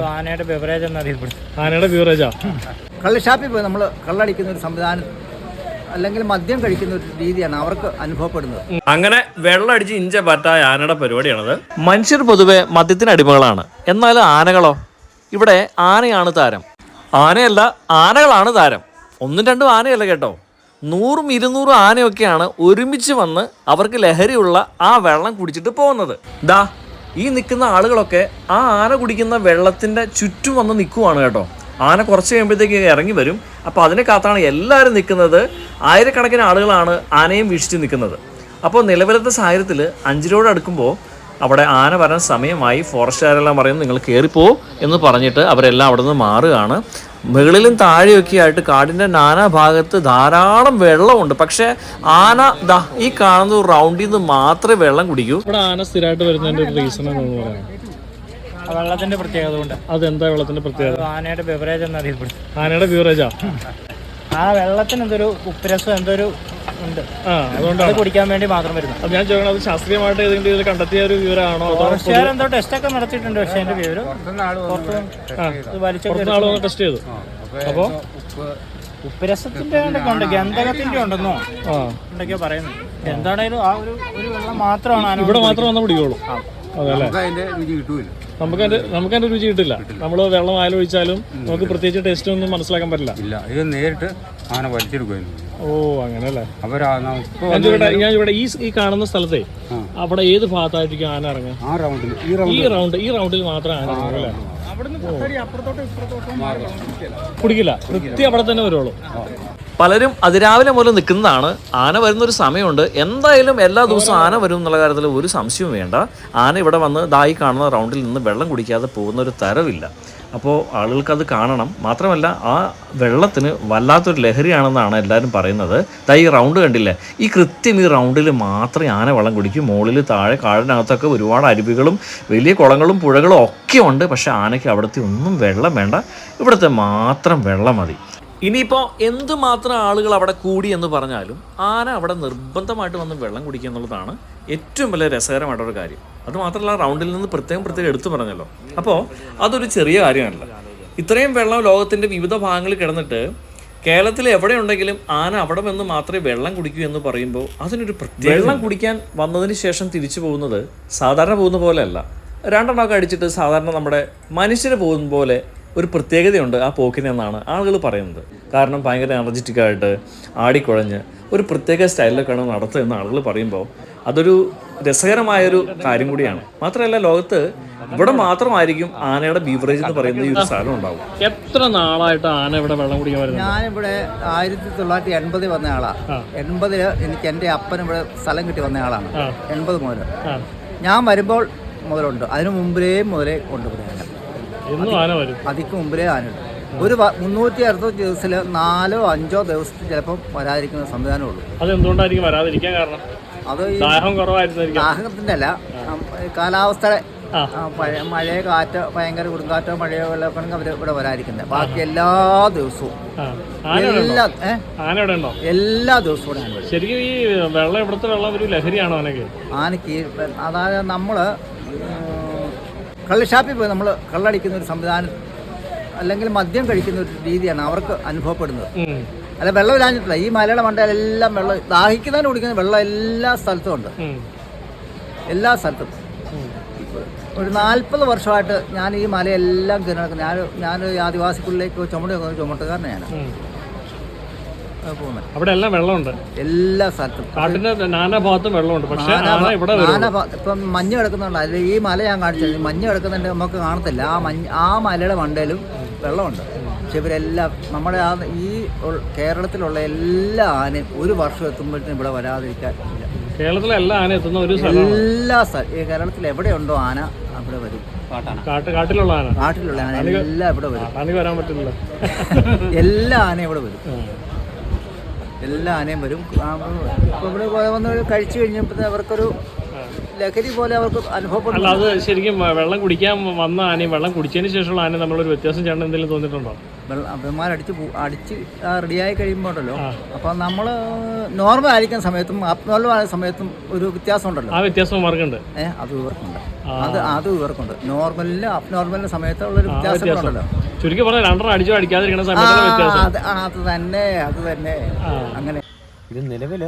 ആനയുടെ ബിവറേജ് എന്നറിയപ്പെടും ആനയുടെ ബീവറേജാ കള്ളുഷാപ്പിൽ പോയി നമ്മൾ കള്ളടിക്കുന്ന ഒരു സംവിധാനം അല്ലെങ്കിൽ മദ്യം കഴിക്കുന്ന ഒരു രീതിയാണ് അവർക്ക് അനുഭവപ്പെടുന്നത്. അങ്ങനെ വെള്ളം അടിച്ച് ഇഞ്ച പറ്റായ ആനയുടെ പരിപാടിയാണത്. മനുഷ്യർ പൊതുവെ മദ്യത്തിന് അടിമകളാണ്. എന്നാൽ ആനകളോ? ഇവിടെ ആനയാണ് താരം. ആനയല്ല ആനകളാണ് താരം. ഒന്നും രണ്ടും ആനയല്ല കേട്ടോ. നൂറും ഇരുന്നൂറും ആനയൊക്കെയാണ് ഒരുമിച്ച് വന്ന് അവർക്ക് ലഹരിയുള്ള ആ വെള്ളം കുടിച്ചിട്ട് പോകുന്നത്. ദാ ഈ നിൽക്കുന്ന ആളുകളൊക്കെ ആ ആന കുടിക്കുന്ന വെള്ളത്തിന്റെ ചുറ്റും വന്ന് നിൽക്കുവാണ് കേട്ടോ. ആന കുറച്ച് കഴിയുമ്പോഴത്തേക്ക് ഇറങ്ങി വരും. അപ്പോൾ അതിനെ കാത്താണ് എല്ലാവരും നിൽക്കുന്നത്. ആയിരക്കണക്കിന് ആളുകളാണ് ആനയും വീക്ഷിച്ച് നിൽക്കുന്നത്. അപ്പോൾ നിലവിലത്തെ സാഹചര്യത്തിൽ അഞ്ചിലോട് അടുക്കുമ്പോൾ അവിടെ ആന വരാൻ സമയമായി. ഫോറസ്റ്റുകാരെല്ലാം പറയുന്നു നിങ്ങൾ കയറിപ്പോ എന്ന് പറഞ്ഞിട്ട് അവരെല്ലാം അവിടെ നിന്ന് മാറുകയാണ്. മുകളിലും താഴെയൊക്കെ ആയിട്ട് കാടിന്റെ നാനാ ഭാഗത്ത് ധാരാളം വെള്ളമുണ്ട്. പക്ഷേ ആന ദാ ഈ കാണുന്ന റൗണ്ടിൽ നിന്ന് മാത്രമേ വെള്ളം കുടിക്കൂ. ഇവിടെ ആന സ്ഥിരമായിട്ട് വരുന്നതിന്റെ ഒരു റീസൺ എന്ന് പറയാം ആ വെള്ളത്തിന്റെ പ്രത്യേകത കൊണ്ട്. അതെന്താ വെള്ളത്തിന്റെ പ്രത്യേകത? ആനയുടെ ബിവറേജ് എന്നറിയപ്പെടും ആനയുടെ ബീവറേജാ ആ വെള്ളത്തിന് എന്തൊരു ഉപ്പുരസം എന്തൊരു ഉണ്ട്. അതുകൊണ്ടാണ്. കുടിക്കാൻ വേണ്ടി മാത്രം വരുന്നു. അത് ഞാൻ ചോദിക്കണം അത് ശാസ്ത്രീയമായിട്ട് ഏതെങ്കിലും കണ്ടെത്തിയ ഒരു വിവരമാണോ? ഫോറസ്റ്റുകാർ എന്തോ ടെസ്റ്റ് ഒക്കെ നടത്തിയിട്ടുണ്ട് പക്ഷേ എന്റെ വിവരം വലിച്ചു ടെസ്റ്റ് ചെയ്തു. അപ്പോൾ ഉപ്പുരസത്തിന്റെ ഉണ്ട്? ഗന്ധകത്തിന്റെ ഉണ്ടെന്നോ? ഉണ്ടൊക്കെയോ എന്തൊക്കെയോ പറയുന്നു. എന്താണേലും ആ ഒരു ഒരു വെള്ളം മാത്രമാണ് ഇവിടെ മാത്രം വന്ന് പിടിക്കുള്ളൂ അതല്ലേ അതിന്റെ രുചി കിട്ടൂല. നമുക്ക് അതിന്റെ നമുക്ക് അതിന്റെ രുചി കിട്ടില്ല. നമ്മൾ വെള്ളം ആലോചിച്ചാലും നമുക്ക് പ്രത്യേകിച്ച് ടേസ്റ്റ് ഒന്നും മനസ്സിലാക്കാൻ പറ്റില്ല. ഇല്ല ഇത് നേരിട്ട് അങ്ങനെ വലിച്ചെടുക്കുമായിരുന്നു ഓ ഇപ്പൊ ഞാൻ ഇവിടെ ഈ ഈ കാണുന്ന സ്ഥലത്തെ അവിടെ ഏത് ഭാഗത്തായിരിക്കും ആന ഇറങ്ങുക? ആ റൗണ്ടിൽ ഈ റൗണ്ട് ഈ റൗണ്ടിൽ മാത്രം ആന കുടിക്കില്ല വൃത്തി അവിടെ തന്നെ വരുള്ളൂ. പലരും അതിരാവിലെ മുതൽ നിൽക്കുന്നതാണ്. ആന വരുന്നൊരു സമയമുണ്ട്. എന്തായാലും എല്ലാ ദിവസവും ആന വരും എന്നുള്ള കാര്യത്തിൽ ഒരു സംശയവും വേണ്ട. ആന ഇവിടെ വന്ന് ദായി കാണുന്ന റൗണ്ടിൽ നിന്ന് വെള്ളം കുടിക്കാതെ പോകുന്ന ഒരു തരവില്ല. അപ്പോൾ ആളുകൾക്ക് അത് കാണണം. മാത്രമല്ല ആ വെള്ളത്തിന് വല്ലാത്തൊരു ലഹരിയാണെന്നാണ് എല്ലാവരും പറയുന്നത്. ദാ ഈ റൗണ്ട് കണ്ടില്ലേ? ഈ കൃത്യം ഈ റൗണ്ടിൽ മാത്രമേ ആന വെള്ളം കുടിക്കും. മുകളിൽ താഴെ കാടിനകത്തൊക്കെ ഒരുപാട് അരുവികളും വലിയ കുളങ്ങളും പുഴകളും ഒക്കെ ഉണ്ട്. പക്ഷേ ആനയ്ക്ക് അവിടുത്തെ ഒന്നും വെള്ളം വേണ്ട. ഇവിടുത്തെ മാത്രം വെള്ളം മതി. ഇനിയിപ്പോൾ എന്തുമാത്രം ആളുകൾ അവിടെ കൂടി എന്ന് പറഞ്ഞാലും ആന അവിടെ നിർബന്ധമായിട്ട് വന്ന് വെള്ളം കുടിക്കുക എന്നുള്ളതാണ് ഏറ്റവും വലിയ രസകരമായിട്ടൊരു കാര്യം. അത് മാത്രമല്ല റൗണ്ടിൽ നിന്ന് പ്രത്യേകം പ്രത്യേകം എടുത്തു പറഞ്ഞല്ലോ. അപ്പോൾ അതൊരു ചെറിയ കാര്യമല്ല ഇത്രയും വെള്ളം ലോകത്തിന്റെ വിവിധ ഭാഗങ്ങളിൽ കിടന്നിട്ട് കേരളത്തിൽ എവിടെ ഉണ്ടെങ്കിലും ആന അവിടെ നിന്ന് മാത്രമേ വെള്ളം കുടിക്കൂ എന്ന് പറയുമ്പോൾ അതിനൊരു പ്രത്യേക വെള്ളം കുടിക്കാൻ വന്നതിന് ശേഷം തിരിച്ചു പോകുന്നത് സാധാരണ പോകുന്ന പോലെയല്ല രണ്ടെണ്ണമൊക്കെ അടിച്ചിട്ട് സാധാരണ നമ്മുടെ മനുഷ്യർ പോകുന്ന പോലെ ഒരു പ്രത്യേകതയുണ്ട് ആ പോക്കിന് എന്നാണ് ആളുകൾ പറയുന്നത്. കാരണം ഭയങ്കര എനർജറ്റിക് ആയിട്ട് ആടിക്കുഴഞ്ഞ് ഒരു പ്രത്യേക സ്റ്റൈലിലൊക്കെയാണ് നടത്തുക എന്ന് ആളുകൾ പറയുമ്പോൾ അതൊരു രസകരമായൊരു കാര്യം കൂടിയാണ്. മാത്രമല്ല ലോകത്ത് ഇവിടെ മാത്രമായിരിക്കും ആനയുടെ ബീവറേജ് എന്ന് പറയുന്ന ഈ ഒരു സ്ഥലം ഉണ്ടാവും എത്ര നാളായിട്ട് ആന ഇവിടെ വെള്ളം കുടിക്കാൻ വരുന്നത്? ഞാനിവിടെ ആയിരത്തി തൊള്ളായിരത്തി എൺപതിൽ വന്ന ആളാണ് എൺപതിൽ എനിക്ക് എന്റെ അപ്പൻ ഇവിടെ സ്ഥലം കിട്ടി വന്ന ആളാണ്. എൺപത് മുതൽ ഞാൻ വരുമ്പോൾ മുതലുണ്ട്. അതിനു മുമ്പിലേ മുതലേ ഉണ്ട് അതിക്ക് മുമ്പിലേ ആനയുണ്ട് ഒരു മുന്നൂറ്റി അറുപത് ദിവസത്തിൽ നാലോ അഞ്ചോ ദിവസത്തിൽ ചിലപ്പോൾ വരാതിരിക്കുന്ന സംവിധാനമുള്ളൂ. അത് എന്തുകൊണ്ടായിരിക്കും വരാതിരിക്കാൻ കാരണം? അത് ദാഹത്തിന്റെ ദാഹം കുറവായിരുന്നായിരിക്കും. ദാഹത്തിന്റെ അല്ല കാലാവസ്ഥ ആ. പഴയ മഴയോ കാറ്റോ ഭയങ്കര കൊടുങ്കാറ്റോ മഴയോ വെള്ളമൊക്കെ അവർ അവർ ഇവിടെ വരാതിരിക്കുന്നത് ബാക്കി എല്ലാ ദിവസവും. എല്ലാ എല്ലാ ദിവസവും ശരിക്കും ഈ വെള്ളം ഇവിടുത്തെ വെള്ളം ഒരു ലഹരിയാണോ ആനക്ക് ആനയ്ക്ക് അതായത് നമ്മൾ കള്ളുഷാപ്പിൽ പോയി നമ്മൾ കള്ളടിക്കുന്ന ഒരു സംവിധാനം അല്ലെങ്കിൽ മദ്യം കഴിക്കുന്ന ഒരു രീതിയാണ് അവർക്ക് അനുഭവപ്പെടുന്നത്. അല്ല വെള്ളം ഇല്ലാഞ്ഞിട്ടില്ല. ഈ മലയുടെ മണ്ടയിലെല്ലാം വെള്ളം ദാഹിക്കുന്നതിന് കുടിക്കുന്ന വെള്ളം എല്ലാ സ്ഥലത്തും ഉണ്ട്. എല്ലാ സ്ഥലത്തും. ഒരു നാൽപ്പത് വർഷമായിട്ട് ഞാൻ ഈ മലയെല്ലാം കിണക്കുന്നത് ഞാൻ ഞാനൊരു ആദിവാസിക്കുള്ളിലേക്ക് ചുമട് ചുമട്ടുകാരനെയാണ് ഞാൻ. പോകുന്നത് അവിടെ എല്ലാം വെള്ളമുണ്ട്. എല്ലാ സ്ഥലത്തും. കാട്ടിന്റെ നാനാ ഭാഗത്തും വെള്ളമുണ്ട്. പക്ഷെ ആന ആന ഇവിടെ ആന ഇപ്പം മഞ്ഞ് കിടക്കുന്നുണ്ട്. അതിൽ ഈ മല ഞാൻ കാണിച്ചത്. മഞ്ഞ് കിടക്കുന്നുണ്ട് നമുക്ക് കാണത്തില്ല. ആ മഞ്ഞ് ആ മലയുടെ മണ്ടയിലും വെള്ളമുണ്ട്. പക്ഷെ ഇവരെല്ലാം നമ്മുടെ ആ ഈ കേരളത്തിലുള്ള എല്ലാ ആനയും ഒരു വർഷം എത്തുമ്പോഴത്തേനും ഇവിടെ വരാതിരിക്കാൻ ഇല്ല. കേരളത്തിലെ എല്ലാ ആന എത്തുന്ന ഒരു എല്ലാ സ്ഥലം ഈ കേരളത്തിൽ എവിടെയുണ്ടോ ആന അവിടെ വരും. കാട്ട് കാട്ടിലുള്ള ആന. കാട്ടിലുള്ള ആന എല്ലാം ഇവിടെ വരും. വരാൻ പറ്റില്ല എല്ലാ ആനയും ഇവിടെ വരും. എല്ലാ ആനയും വരും. ആ, ഇപ്പൊ ഇവിടെ വന്ന് കഴിച്ചു കഴിഞ്ഞപ്പോൾ അവർക്കൊരു ലഹരി പോലെ അവർക്ക് അല്ല അനുഭവപ്പെടുന്നു അത് ശരിക്കും വെള്ളം കുടിക്കാൻ വന്ന ആനയും വെള്ളം കുടിച്ചതിന് ശേഷമുള്ള ആനയും നമ്മളൊരു വ്യത്യാസം ചേട്ടൻ എന്തെങ്കിലും തോന്നിയിട്ടുണ്ടോ? വെള്ളം അടിച്ച് അടിച്ച് റെഡിയായി കഴിയുമ്പോൾ ഉണ്ടല്ലോ. അപ്പോൾ നമ്മൾ നോർമൽ ആയിരിക്കുന്ന സമയത്തും അബ്നോർമൽ ആയ സമയത്തും ഒരു വ്യത്യാസം ഉണ്ടല്ലോ. ആ വ്യത്യാസം മാർക്കുണ്ട് ഏഹ് അത് ഇവർക്കുണ്ട് അത് അത് ഇവർക്കുണ്ട് നോർമലിലും സമയത്തുള്ള ഒരു വ്യത്യാസം. ഉണ്ടല്ലോ. ചുരുക്കി പറഞ്ഞാൽ രണ്ടെണ്ണം അടിച്ചോ അടിക്കാതിരിക്കുന്ന സമയത്ത് വ്യത്യാസം. അത് അത് തന്നെ അത് തന്നെ. അങ്ങനെ. ഇത് നിലവിൽ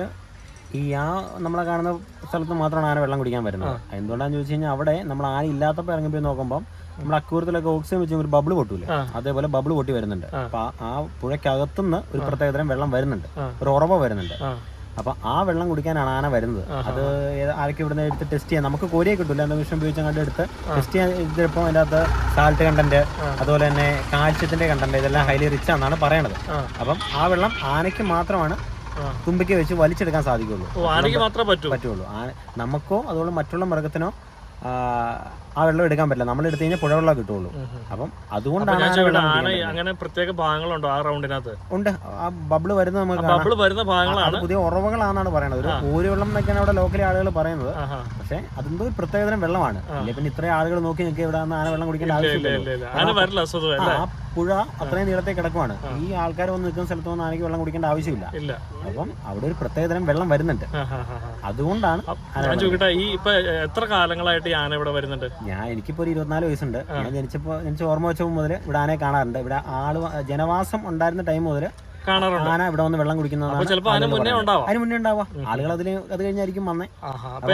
ഈ ആ നമ്മളെ കാണുന്ന സ്ഥലത്ത് മാത്രമാണ് ആന വെള്ളം കുടിക്കാൻ വരുന്നത്. എന്തുകൊണ്ടാന്ന് ചോദിച്ചു കഴിഞ്ഞാൽ അവിടെ നമ്മൾ ആന ഇല്ലാത്തപ്പോൾ ഇറങ്ങിപ്പോയി നോക്കുമ്പോൾ നമ്മൾ അക്കൂരത്തിലൊക്കെ ഓക്സിജൻ വെച്ച് ഒരു ബബിൾ പൊട്ടൂല? അതേപോലെ ബബിൾ പൊട്ടി വരുന്നുണ്ട്. അപ്പൊ ആ- പുഴയ്ക്കകത്തുനിന്ന് ഒരു പ്രത്യേകതരം വെള്ളം വരുന്നുണ്ട്. ഒരു ഉറവ വരുന്നുണ്ട്. അപ്പൊ ആ വെള്ളം കുടിക്കാനാണ് ആന വരുന്നത്. അത് ആരൊക്കെ ഇവിടുന്ന് എടുത്ത് ടെസ്റ്റ് ചെയ്യാൻ നമുക്ക് കോരിയെ കിട്ടില്ല എന്താ വിഷം ഉപയോഗിച്ച് അങ്ങോട്ട് എടുത്ത് ടെസ്റ്റ് ചെയ്യാൻ ചിലപ്പോൾ അതിന്റെ അകത്ത് സാൾട്ട് കണ്ടന്റ് അതുപോലെ തന്നെ കാൽസ്യത്തിന്റെ കണ്ടന്റ് ഇതെല്ലാം ഹൈലി റിച്ച് ആണെന്നാണ് പറയണത്. അപ്പം ആ വെള്ളം ആനയ്ക്ക് മാത്രമാണ് തുമ്പിക്ക് വെച്ച് വലിച്ചെടുക്കാൻ സാധിക്കുള്ളൂ. പറ്റുള്ളൂ. നമുക്കോ അതുപോലെ മറ്റുള്ള മൃഗത്തിനോ ആ, വെള്ളം എടുക്കാൻ പറ്റില്ല. നമ്മൾ എടുത്തു കഴിഞ്ഞാൽ പുഴ വെള്ളം കിട്ടുള്ളൂ അപ്പം അതുകൊണ്ടാണ്. അങ്ങനെ പ്രത്യേക ഭാഗങ്ങളുണ്ടോ ആ റൗണ്ടിനകത്ത്? ഉണ്ട്. ആ ബബിൾ വരുന്ന നമുക്ക്. ബബിൾ വരുന്ന ഭാഗങ്ങളാണ്. പുതിയ ഉറവകളാണെന്നാണ് പറയുന്നത് ഒരു ഊരുവെള്ളം എന്നൊക്കെയാണ് അവിടെ ലോക്കലി ആളുകൾ പറയുന്നത്. പക്ഷെ അതെന്തോ ഒരു പ്രത്യേകതരം വെള്ളമാണ്. അല്ലെ പിന്നെ ഇത്രയും ആളുകൾ നോക്കി നിൽക്കുക ഇവിടെ ആന വെള്ളം കുടിക്കേണ്ട ആവശ്യമില്ല ആ പുഴ അത്രയും നീളത്തെ കിടക്കുവാണ്. ഈ ആൾക്കാർ വന്ന് നിൽക്കുന്ന സ്ഥലത്ത് വന്ന് ആനയ്ക്ക് വെള്ളം കുടിക്കേണ്ട ആവശ്യമില്ല. അപ്പം അവിടെ ഒരു പ്രത്യേകതരം വെള്ളം വരുന്നുണ്ട്. അതുകൊണ്ടാണ് ഞാൻ ചോദിക്കട്ടെ ഈ ഇപ്പൊ എത്ര കാലങ്ങളായിട്ട് ഈ ആന ഇവിടെ വരുന്നുണ്ട്? ഞാൻ എനിക്കിപ്പോ ഒരു ഇരുപത്തിനാല് വയസ്സുണ്ട്. ഞാൻ ജനിച്ചപ്പോ ജനിച്ച ഓർമ്മ വെച്ച മുതൽ ഇവിടെ ആനയെ കാണാറുണ്ട്. ഇവിടെ ആൾ ജനവാസം ഉണ്ടായിരുന്ന ടൈം മുതൽ ആന ഇവിടെ വന്ന് വെള്ളം കുടിക്കുന്ന കുടിക്കുന്നതാണ് അതിന് മുന്നേ ഉണ്ടാവാ. ആളുകൾ അതിന് അത് കഴിഞ്ഞായിരിക്കും വന്നേ.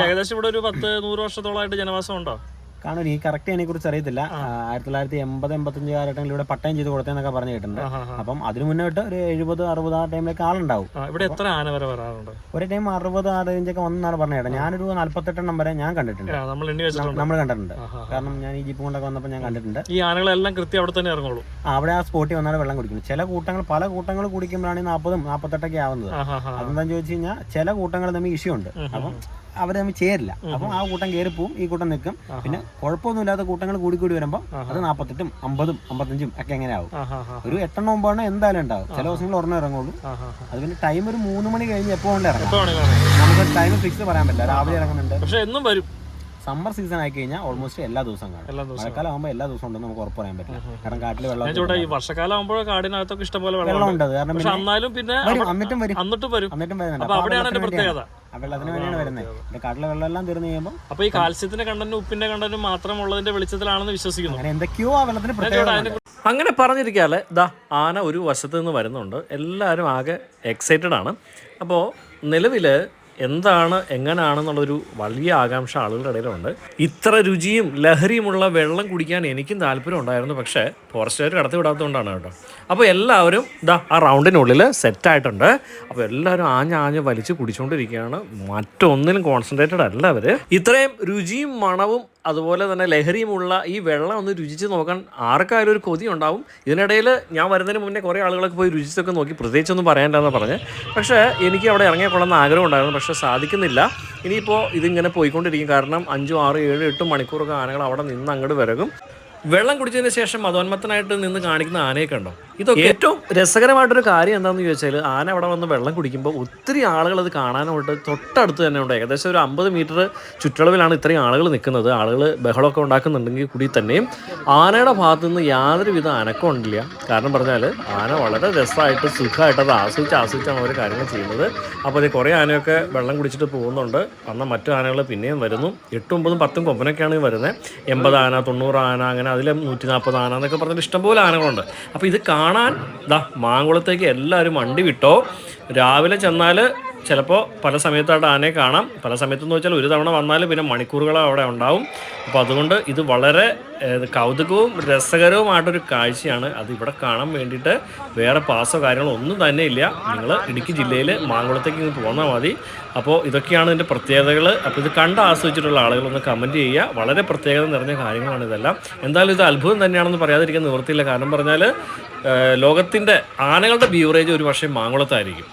ഏകദേശം ഇവിടെ ഒരു പത്ത് നൂറ് വർഷത്തോളമായിട്ട് ജനവാസം ഉണ്ടോ? കാണും ഈ കറക്റ്റ് അതിനെ കുറിച്ച് അറിയത്തില്ല ആയിരത്തി തൊള്ളായിരത്തി എൺപത് എൺപത്തഞ്ച് കാലഘട്ടങ്ങളിൽ ഇവിടെ പട്ടയം ചെയ്ത് കൊടുത്തതെന്നൊക്കെ പറഞ്ഞു കേട്ടിട്ടുണ്ട്. അപ്പം അതിന് മുന്നോട്ട് ഒരു എഴുപത് അറുപത് ആ ടൈമിലേക്ക് ആളുണ്ടാവും. ഇവിടെ എത്ര ആന വരെ വരാറുണ്ട്? ഒരു ടൈം അറുപത് ആ റേഞ്ചൊക്കെ വന്നാണ് പറഞ്ഞു കേട്ടോ ഞാനൊരു നാല്പത്തെട്ടെണ്ണം വരെ ഞാൻ കണ്ടിട്ടുണ്ട്. നമ്മൾ കണ്ടിട്ടുണ്ട്. കാരണം ഞാൻ ഈ ജീപ്പ് കൊണ്ടൊക്കെ വന്നപ്പോൾ ഞാൻ കണ്ടിട്ടുണ്ട്. ഈ ആനകളെല്ലാം കൃത്യം അവിടെ തന്നെ ഇറങ്ങുള്ളൂ. അവിടെ ആ സ്പോട്ടിൽ വന്നാണ് വെള്ളം കുടിക്കുന്നത്. ചില കൂട്ടങ്ങൾ പല കൂട്ടങ്ങൾ കുടിക്കുമ്പോഴാണ് നാൽപ്പതും നാൽപ്പത്തെട്ടൊക്കെ ആവുന്നത്. അതെന്താണെന്ന് ചോദിച്ചു കഴിഞ്ഞാൽ ചില കൂട്ടങ്ങൾ തമ്മിൽ ഇഷ്യൂ ഉണ്ട്. അപ്പം അവർ തമ്മിൽ ചേരില്ല. അപ്പം ആ കൂട്ടം കയറി പോവും ഈ കൂട്ടം നിൽക്കും. പിന്നെ കുഴപ്പമൊന്നുമില്ലാത്ത കൂട്ടങ്ങൾ കൂടി കൂടി വരുമ്പോൾ അത് നാൽപ്പത്തെട്ടും അമ്പതും അമ്പത്തഞ്ചും ഒക്കെ എങ്ങനെ ആവും. ഒരു എട്ടെണ്ണം ഒമ്പതെണ്ണം എന്തായാലും ഉണ്ടാവും ചില ദിവസങ്ങൾ ഒരെണ്ണം ഇറങ്ങുള്ളൂ. അത് പിന്നെ ടൈം ഒരു മൂന്ന് മണി കഴിഞ്ഞ് എപ്പോൾ കൊണ്ട് ഇറങ്ങാം. നമുക്ക് ടൈം ഫിക്സ് പറയാൻ പറ്റില്ല. രാവിലെ ഇറങ്ങുന്നുണ്ട്. പക്ഷെ എന്നും വരും. സമ്മർ സീസൺ ആയി കഴിഞ്ഞാൽ ഓൾമോസ്റ്റ് എല്ലാ ദിവസവും കാണും. മഴക്കാലം ആകുമ്പോൾ എല്ലാ ദിവസവും ഉണ്ടെന്ന് നമുക്ക് ഉറപ്പ് പറയാൻ പറ്റില്ല. കാരണം കാട്ടിൽ വെള്ളം ഈ വർഷക്കാലം ആകുമ്പോൾ കാടിനകത്തൊക്കെ ഇഷ്ടംപോലെ വെള്ളം വെള്ളം ഉണ്ട്. കാരണം എന്നാലും പിന്നെ എന്നിട്ടും വരും എന്നിട്ടും വരും. എന്നിട്ടും വരുന്നുണ്ട്. അപ്പൊ അപ്പോൾ അവിടെയാണ് എന്റെ പ്രത്യേകത. വെള്ളത്തിന് വേണ്ടിയാണ് വരുന്നത്. പിന്നെ കാട്ടിലെ വെള്ളം എല്ലാം തീർന്നു കഴിയുമ്പോൾ അപ്പൊ ഈ കാൽസ്യത്തിന്റെ കണ്ടന്റും ഉപ്പിന്റെ കണ്ടന്റും മാത്രം ഉള്ളതിന്റെ വെളിച്ചത്തിലാണെന്ന് വിശ്വസിക്കുന്നു. അങ്ങനെ എന്തൊക്കെയോ ആ വെള്ളത്തിന് പ്രത്യേകത അങ്ങനെ പറഞ്ഞിരിക്കാൽ ദാ ആന ഒരു വശത്ത് നിന്ന് വരുന്നുണ്ട്. എല്ലാവരും ആകെ എക്സൈറ്റഡ് ആണ്. അപ്പോൾ നിലവിൽ എന്താണ് എങ്ങനെയാണെന്നുള്ളൊരു വലിയ ആകാംക്ഷ ആളുകളുടെ ഇടയിലുണ്ട്. ഇത്ര രുചിയും ലഹരിയുമുള്ള വെള്ളം കുടിക്കാൻ എനിക്കും താല്പര്യം ഉണ്ടായിരുന്നു പക്ഷേ ഫോറസ്റ്റുകാർ കടത്തി വിടാത്തതുകൊണ്ടാണ് കേട്ടോ. അപ്പോൾ എല്ലാവരും ഇതാ ആ റൗണ്ടിനുള്ളിൽ സെറ്റായിട്ടുണ്ട്. അപ്പോൾ എല്ലാവരും ആഞ്ഞ് ആഞ്ഞ് വലിച്ച് കുടിച്ചുകൊണ്ടിരിക്കുകയാണ്. മറ്റൊന്നിലും കോൺസെൻട്രേറ്റഡ് അല്ല അവർ ഇത്രയും രുചിയും മണവും അതുപോലെ തന്നെ ലഹരിയുമുള്ള ഈ വെള്ളം ഒന്ന് രുചിച്ച് നോക്കാൻ ആർക്കായാലും ഒരു കൊതി ഉണ്ടാവും. ഇതിനിടയിൽ ഞാൻ വരുന്നതിന് മുന്നേ കുറേ ആളുകളൊക്കെ പോയി രുചിച്ചൊക്കെ നോക്കി. പ്രത്യേകിച്ചൊന്നും പറയാനില്ലെന്ന് പറഞ്ഞ്. പക്ഷേ എനിക്ക് അവിടെ ഇറങ്ങിക്കൊള്ളുന്ന ആഗ്രഹം ഉണ്ടായിരുന്നു. പക്ഷേ സാധിക്കുന്നില്ല. ഇനിയിപ്പോൾ ഇതിങ്ങനെ പോയിക്കൊണ്ടിരിക്കും. കാരണം അഞ്ചും ആറും ഏഴും എട്ടും മണിക്കൂറൊക്കെ ആനകൾ അവിടെ നിന്ന് അങ്ങോട്ട് വരകും. വെള്ളം കുടിച്ചതിന് ശേഷം മതോന്മത്തനായിട്ട് നിന്ന് കാണിക്കുന്ന ആനയൊക്കെ ഉണ്ടോ? ഇതൊക്കെ ഏറ്റവും രസകരമായിട്ടൊരു കാര്യം എന്താണെന്ന് ചോദിച്ചാൽ ആന അവിടെ വന്ന് വെള്ളം കുടിക്കുമ്പോൾ ഒത്തിരി ആളുകൾ അത് കാണാനായിട്ട് തൊട്ടടുത്ത് തന്നെ ഉണ്ട്. ഏകദേശം ഒരു അമ്പത് മീറ്റർ ചുറ്റളവിലാണ് ഇത്രയും ആളുകൾ നിൽക്കുന്നത്. ആളുകൾ ബഹളമൊക്കെ ഉണ്ടാക്കുന്നുണ്ടെങ്കിൽ കൂടി തന്നെയും ആനയുടെ ഭാഗത്തു നിന്ന് യാതൊരുവിധ അനക്കം ഉണ്ടില്ല. കാരണം പറഞ്ഞാൽ ആന വളരെ രസമായിട്ട് സുഖമായിട്ട് അത് ആസ്വദിച്ച് ആസ്വദിച്ചാണ് അവർ കാര്യങ്ങൾ ചെയ്യുന്നത്. അപ്പോൾ അത് കുറേ ആനയൊക്കെ വെള്ളം കുടിച്ചിട്ട് പോകുന്നുണ്ട്. വന്ന മറ്റു ആനകൾ പിന്നെയും വരുന്നു. എട്ടും ഒമ്പതും പത്തും കൊമ്പനൊക്കെയാണ് വരുന്നത് എൺപത് ആന തൊണ്ണൂറ് ആന അങ്ങനെ അതിൽ നൂറ്റി നാൽപ്പത് ആന എന്നൊക്കെ പറഞ്ഞിട്ട് ഇഷ്ടംപോലെ ആനകളുണ്ട്. അപ്പോൾ ഇത് കാണാൻ ദാ മാങ്കുളത്തേക്ക് എല്ലാവരും വണ്ടി വിട്ടോ. രാവിലെ ചെന്നാൽ ചിലപ്പോൾ പല സമയത്തായിട്ട് ആനയെ കാണാം. പല സമയത്തെന്ന് വെച്ചാൽ ഒരു തവണ വന്നാൽ പിന്നെ മണിക്കൂറുകൾ അവിടെ ഉണ്ടാവും. അപ്പോൾ അതുകൊണ്ട് ഇത് വളരെ കൗതുകവും രസകരവുമായിട്ടൊരു കാഴ്ചയാണ്. അത് ഇവിടെ കാണാൻ വേണ്ടിയിട്ട് വേറെ പാസോ കാര്യങ്ങളോ ഒന്നും തന്നെ ഇല്ല. നിങ്ങൾ ഇടുക്കി ജില്ലയിൽ മാങ്കുളത്തേക്ക് ഇങ്ങ് പോന്നാൽ മതി. അപ്പോൾ ഇതൊക്കെയാണ് ഇതിന്റെ പ്രത്യേകതകൾ അപ്പോൾ ഇത് കണ്ട് ആസ്വദിച്ചിട്ടുള്ള ആളുകളൊന്ന് കമന്റ് ചെയ്യുക. വളരെ പ്രത്യേകത നിറഞ്ഞ കാര്യങ്ങളാണ് ഇതെല്ലാം. എന്തായാലും ഇത് അത്ഭുതം തന്നെയാണെന്ന് പറയാതിരിക്കാൻ നിവൃത്തിയില്ല. കാരണം പറഞ്ഞാൽ ലോകത്തിന്റെ ആനകളുടെ ബീവറേജ് ഒരു പക്ഷേ മാങ്കുളത്തായിരിക്കും.